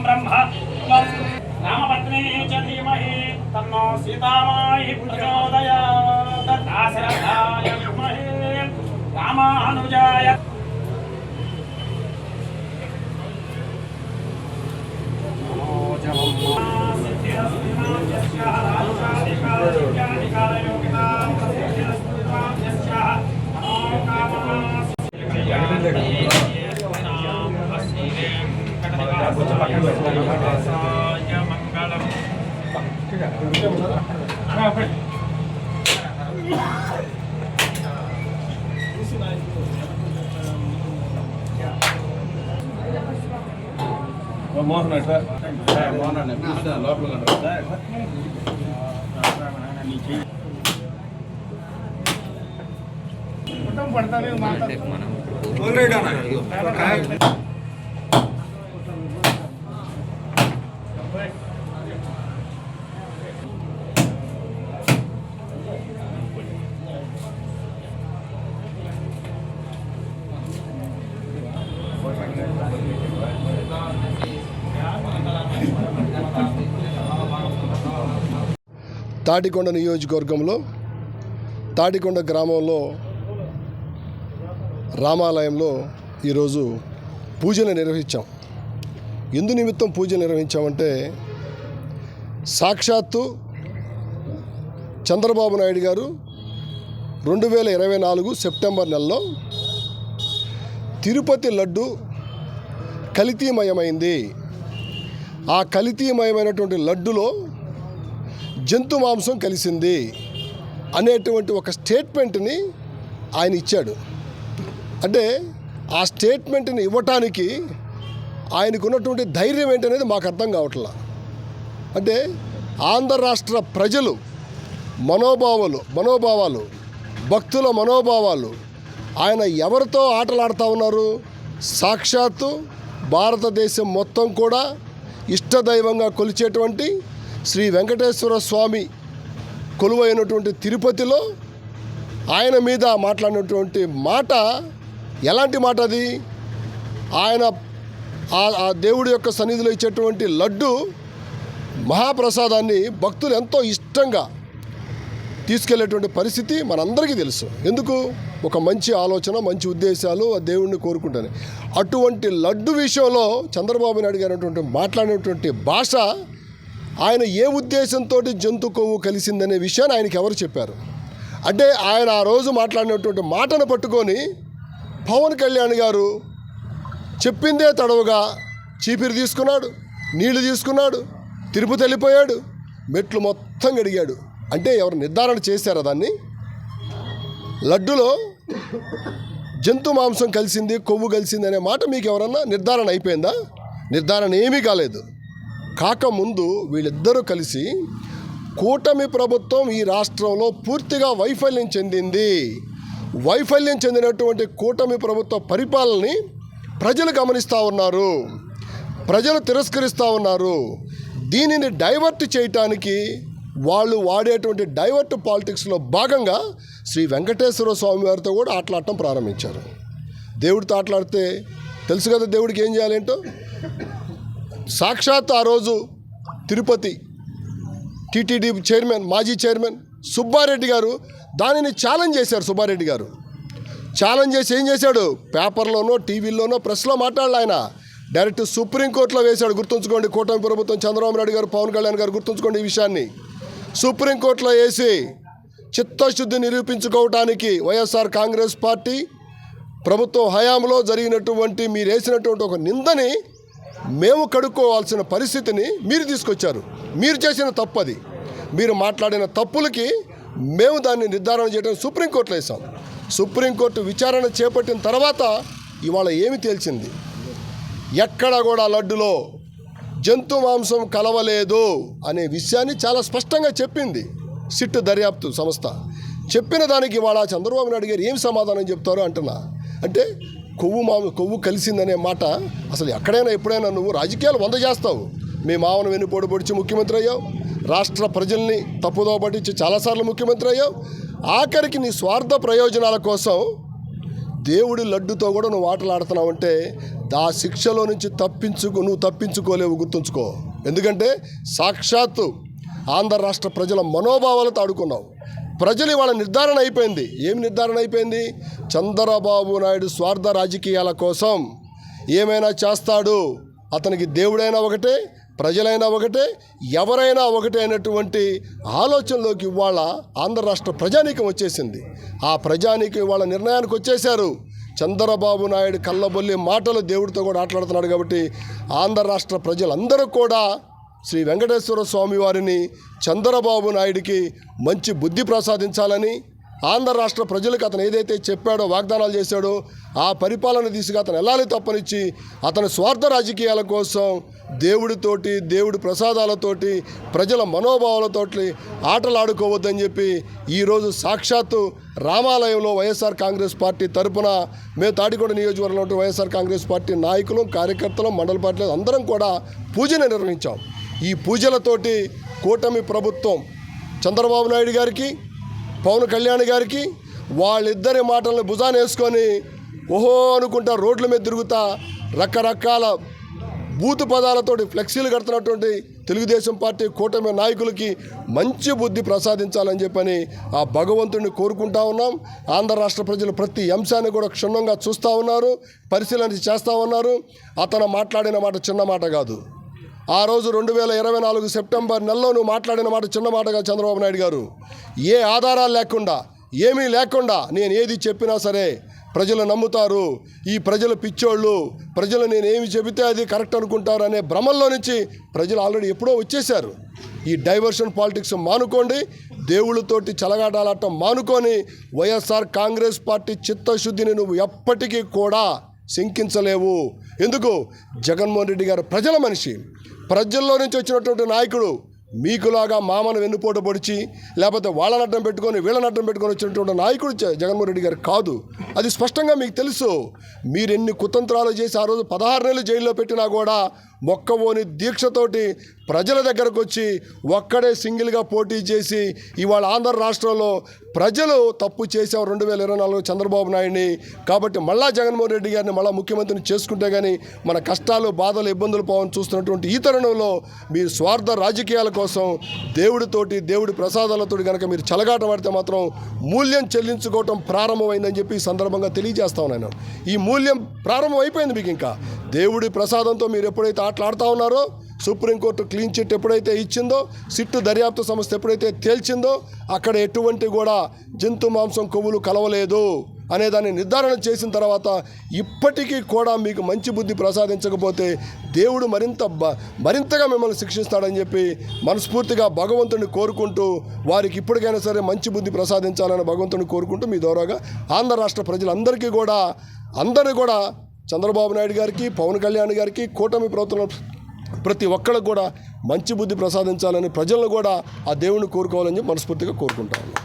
విష్ణుత్వం బ్రహ్మ త్వం చ ధీమహి తన్నో సీతామాయి ప్రచోదయాత్ దాశరథాయ విద్మహే రామానుజాయ మంగళం మోహన్ అట్లా మోహన్ అన్న పిలుస్తా లోపల తాటికొండ నియోజకవర్గంలో తాటికొండ గ్రామంలో రామాలయంలో ఈరోజు పూజలు నిర్వహించాం. ఎందు నిమిత్తం పూజలు నిర్వహించామంటే సాక్షాత్తు చంద్రబాబు నాయుడు గారు రెండు వేల ఇరవై నాలుగు సెప్టెంబర్ నెలలో తిరుపతి లడ్డు కల్తీమయమైంది. ఆ కల్తీమయమైనటువంటి లడ్డులో జంతు మాంసం కలిసింది అనేటువంటి ఒక స్టేట్మెంట్ని ఆయన ఇచ్చాడు. అంటే ఆ స్టేట్మెంట్ని ఇవ్వటానికి ఆయనకు ఉన్నటువంటి ధైర్యం ఏంటనేది మాకు అర్థం కావట్లా. అంటే ఆంధ్ర రాష్ట్ర ప్రజలు మనోభావాలు మనోభావాలు భక్తుల మనోభావాలు ఆయన ఎవరితో ఆటలాడుతూ ఉన్నారు? సాక్షాత్తు భారతదేశం మొత్తం కూడా ఇష్టదైవంగా కొలిచేటువంటి శ్రీ వెంకటేశ్వర స్వామి కొలువైనటువంటి తిరుపతిలో ఆయన మీద మాట్లాడినటువంటి మాట ఎలాంటి మాట అది? ఆయన ఆ- దేవుడి యొక్క సన్నిధిలో ఇచ్చేటువంటి లడ్డు మహాప్రసాదాన్ని భక్తులు ఎంతో ఇష్టంగా తీసుకెళ్ళేటువంటి పరిస్థితి మనందరికీ తెలుసు. ఎందుకు? ఒక మంచి ఆలోచన మంచి ఉద్దేశాలు ఆ దేవుణ్ణి కోరుకుంటాను. అటువంటి లడ్డు విషయంలో చంద్రబాబు నాయుడు గారనటువంటి మాట్లాడినటువంటి భాష ఆయన ఏ ఉద్దేశంతో జంతు కొవ్వు కలిసిందనే విషయాన్ని ఆయనకి ఎవరు చెప్పారు? అంటే ఆయన ఆ రోజు మాట్లాడినటువంటి మాటను పట్టుకొని పవన్ కళ్యాణ్ గారు చెప్పిందే తడవుగా చీపిరి తీసుకున్నాడు నీళ్ళు తీసుకున్నాడు తిరుపతి వెళ్ళిపోయాడు మెట్లు మొత్తం గడిగాడు అంటే ఎవరు నిర్ధారణ చేశారా దాన్ని? లడ్డులో జంతు మాంసం కలిసింది కొవ్వు కలిసింది అనే మాట మీకు ఎవరన్నా నిర్ధారణ అయిపోయిందా? నిర్ధారణ ఏమీ కాలేదు. కాకముందు వీళ్ళిద్దరూ కలిసి కూటమి ప్రభుత్వం ఈ రాష్ట్రంలో పూర్తిగా వైఫల్యం చెందింది. వైఫల్యం చెందినటువంటి కూటమి ప్రభుత్వ పరిపాలనని ప్రజలు గమనిస్తూ ఉన్నారు. ప్రజలు తిరస్కరిస్తూ ఉన్నారు. దీనిని డైవర్ట్ చేయటానికి వాళ్ళు వాడేటువంటి డైవర్ట్ పాలిటిక్స్లో భాగంగా శ్రీ వెంకటేశ్వర స్వామి వారితో కూడా ఆటలాడటం ప్రారంభించారు. దేవుడితో ఆటలాడితే తెలుసు కదా దేవుడికి ఏం చేయాలేంటో సాక్షాత్ ఆ రోజు తిరుపతి టీటీడీ చైర్మన్ మాజీ చైర్మన్ సుబ్బారెడ్డి గారు దానిని ఛాలెంజ్ చేశారు సుబ్బారెడ్డి గారు. ఛాలెంజ్ చేసి ఏం చేశాడు? పేపర్లోనో టీవీలోనో ప్రెస్లో మాట్లాడాలి ఆయన. డైరెక్ట్ సుప్రీంకోర్టులో వేశాడు. గుర్తుంచుకోండి కూటమి ప్రభుత్వం చంద్రబాబు నాయుడు గారు పవన్ కళ్యాణ్ గారు గుర్తుంచుకోండి ఈ విషయాన్ని. సుప్రీంకోర్టులో వేసి చిత్తశుద్ధి నిరూపించుకోవటానికి వైఎస్ఆర్ కాంగ్రెస్ పార్టీ ప్రభుత్వం హయాంలో జరిగినటువంటి మీరు వేసినటువంటి ఒక నిందని మేము కడుక్కోవాల్సిన పరిస్థితిని మీరు తీసుకొచ్చారు. మీరు చేసిన తప్పు అది. మీరు మాట్లాడిన తప్పులకి మేము దాన్ని నిర్ధారణ చేయడం సుప్రీంకోర్టులో వేసాం సుప్రీంకోర్టు విచారణ చేపట్టిన తర్వాత ఇవాళ ఏమి తేల్చింది? ఎక్కడ కూడా లడ్డులో జంతు మాంసం కలవలేదు అనే విషయాన్ని చాలా స్పష్టంగా చెప్పింది సిట్ దర్యాప్తు సంస్థ. చెప్పిన దానికి ఇవాళ చంద్రబాబు నాయుడు గారు ఏం సమాధానం చెప్తారు అంటున్నా? అంటే కొవ్వు మాంసం కొవ్వు కలిసిందనే మాట అసలు ఎక్కడైనా ఎప్పుడైనా నువ్వు రాజకీయాలు వంద చేస్తావు. మీ మామను వెన్నుపోటు పొడిచి ముఖ్యమంత్రి అయ్యావు. రాష్ట్ర ప్రజల్ని తప్పుదో పట్టించి చాలాసార్లు ముఖ్యమంత్రి అయ్యావు. ఆఖరికి నీ స్వార్థ ప్రయోజనాల కోసం దేవుడి లడ్డుతో కూడా నువ్వు ఆటలాడుతున్నావు అంటే ఆ శిక్షలో నుంచి తప్పించుకో నువ్వు తప్పించుకోలేవు గుర్తుంచుకో. ఎందుకంటే సాక్షాత్తు ఆంధ్ర రాష్ట్ర ప్రజల మనోభావాలతో ఆడుకున్నావు. ప్రజలు ఇవాళ నిర్ధారణ అయిపోయింది. ఏమి నిర్ధారణ అయిపోయింది? చంద్రబాబు నాయుడు స్వార్థ రాజకీయాల కోసం ఏమైనా చేస్తాడు? అతనికి దేవుడైనా ఒకటే ప్రజలైనా ఒకటే ఎవరైనా ఒకటే అయినటువంటి ఆలోచనలోకి ఇవాళ ఆంధ్ర రాష్ట్ర ప్రజానీకం వచ్చేసింది. ఆ ప్రజానీకం ఇవాళ నిర్ణయానికి వచ్చేశారు. చంద్రబాబు నాయుడు కళ్ళబొల్లి మాటలు దేవుడితో కూడా ఆటలాడుతున్నాడు కాబట్టి ఆంధ్ర రాష్ట్ర ప్రజలందరూ కూడా శ్రీ వెంకటేశ్వర స్వామి వారిని చంద్రబాబు నాయుడికి మంచి బుద్ధి ప్రసాదించాలని ఆంధ్ర రాష్ట్ర ప్రజలకు అతను ఏదైతే చెప్పాడో వాగ్దానాలు చేశాడో ఆ పరిపాలన దిశగా అతను వెళ్ళాలి తప్పనిచ్చి అతని స్వార్థ రాజకీయాల కోసం దేవుడితోటి దేవుడి ప్రసాదాలతోటి ప్రజల మనోభావాలతోటి ఆటలాడుకోవద్దని చెప్పి ఈరోజు సాక్షాత్తు రామాలయంలో వైఎస్ఆర్ కాంగ్రెస్ పార్టీ తరపున మేము తాడికొండ నియోజకవర్గంలో ఉంటే వైఎస్ఆర్ కాంగ్రెస్ పార్టీ నాయకులు కార్యకర్తలు మండల పార్టీలు అందరం కూడా పూజను నిర్వహించాం. ఈ పూజలతోటి కూటమి ప్రభుత్వం చంద్రబాబు నాయుడు గారికి పవన్ కళ్యాణ్ గారికి వాళ్ళిద్దరి మాటలను భుజాన వేసుకొని ఓహో అనుకుంటా రోడ్ల మీద తిరుగుతా రకరకాల బూతు పదాలతోటి ఫ్లెక్సీలు కడుతున్నటువంటి తెలుగుదేశం పార్టీ కూటమి నాయకులకి మంచి బుద్ధి ప్రసాదించాలని చెప్పని ఆ భగవంతుడిని కోరుకుంటా ఉన్నాం. ఆంధ్ర రాష్ట్ర ప్రజలు ప్రతి అంశాన్ని కూడా క్షుణ్ణంగా చూస్తూ ఉన్నారు పరిశీలన చేస్తూ ఉన్నారు. అతను మాట్లాడిన మాట చిన్న మాట కాదు. ఆ రోజు రెండు వేల ఇరవై నాలుగు సెప్టెంబర్ నెలలో నువ్వు మాట్లాడిన మాట చిన్న మాటగా చంద్రబాబు నాయుడు గారు. ఏ ఆధారాలు లేకుండా ఏమీ లేకుండా నేను ఏది చెప్పినా సరే ప్రజలు నమ్ముతారు. ఈ ప్రజలు పిచ్చోళ్ళు ప్రజలు నేను ఏమి చెబితే అది కరెక్ట్ అనుకుంటారు అనే భ్రమంలో నుంచి ప్రజలు ఆల్రెడీ ఎప్పుడో వచ్చేశారు. ఈ డైవర్షన్ పాలిటిక్స్ మానుకోండి దేవుళ్ళతోటి చలగాటాలాటం మానుకొని వైఎస్ఆర్ కాంగ్రెస్ పార్టీ చిత్తశుద్ధిని నువ్వు ఎప్పటికీ కూడా శంకించలేవు. ఎందుకు? జగన్మోహన్ రెడ్డి గారు ప్రజల మనిషి. ప్రజల్లో నుంచి వచ్చినటువంటి నాయకుడు మీకులాగా మామను వెన్నుపోటు పొడిచి లేకపోతే వాళ్ళని అడ్డం పెట్టుకొని వీళ్ళని అడ్డం పెట్టుకొని వచ్చినటువంటి నాయకుడు జగన్మోహన్ రెడ్డి గారు కాదు. అది స్పష్టంగా మీకు తెలుసు. మీరు ఎన్ని కుతంత్రాలు చేసి ఆ రోజు పదహారు నెలలు జైల్లో పెట్టినా కూడా మొక్కవోని దీక్షతోటి ప్రజల దగ్గరకు వచ్చి ఒక్కడే సింగిల్గా పోటీ చేసి ఇవాళ ఆంధ్ర రాష్ట్రంలో ప్రజలు తప్పు చేసాం రెండు వేల ఇరవై నాలుగు చంద్రబాబు నాయుడిని. కాబట్టి మళ్ళా జగన్మోహన్ రెడ్డి గారిని మళ్ళా ముఖ్యమంత్రిని చేసుకుంటే కానీ మన కష్టాలు బాధలు ఇబ్బందులు పోవని చూస్తున్నటువంటి ఈ తరుణంలో మీ స్వార్థ రాజకీయాల కోసం దేవుడితోటి దేవుడి ప్రసాదాలతో కనుక మీరు చలగాట పడితే మాత్రం మూల్యం చెల్లించుకోవటం ప్రారంభమైందని చెప్పి ఈ సందర్భంగా తెలియజేస్తాను నేను ఈ మూల్యం ప్రారంభం అయిపోయింది మీకు ఇంకా. దేవుడి ప్రసాదంతో మీరు ఎప్పుడైతే మాట్లాడుతూ ఉన్నారో. సుప్రీంకోర్టు క్లీన్ చిట్ ఎప్పుడైతే ఇచ్చిందో సిట్టు దర్యాప్తు సంస్థ ఎప్పుడైతే తేల్చిందో అక్కడ ఎటువంటి కూడా జంతు మాంసం కొవ్వులు కలవలేదు అనే దాన్ని నిర్ధారణ చేసిన తర్వాత ఇప్పటికీ కూడా మీకు మంచి బుద్ధి ప్రసాదించకపోతే దేవుడు మరింత మరింతగా మిమ్మల్ని శిక్షిస్తాడని చెప్పి మనస్ఫూర్తిగా భగవంతుని కోరుకుంటూ వారికి ఇప్పటికైనా సరే మంచి బుద్ధి ప్రసాదించాలని భగవంతుని కోరుకుంటూ మీ ద్వారాగా ఆంధ్ర రాష్ట్ర ప్రజలందరికీ కూడా అందరూ కూడా చంద్రబాబు నాయుడు గారికి పవన్ కళ్యాణ్ గారికి కూటమి ప్రభుత్వం ప్రతి ఒక్కరికి కూడా మంచి బుద్ధి ప్రసాదించాలని ప్రజలను కూడా ఆ దేవుని కోరుకోవాలని మనస్ఫూర్తిగా కోరుకుంటాను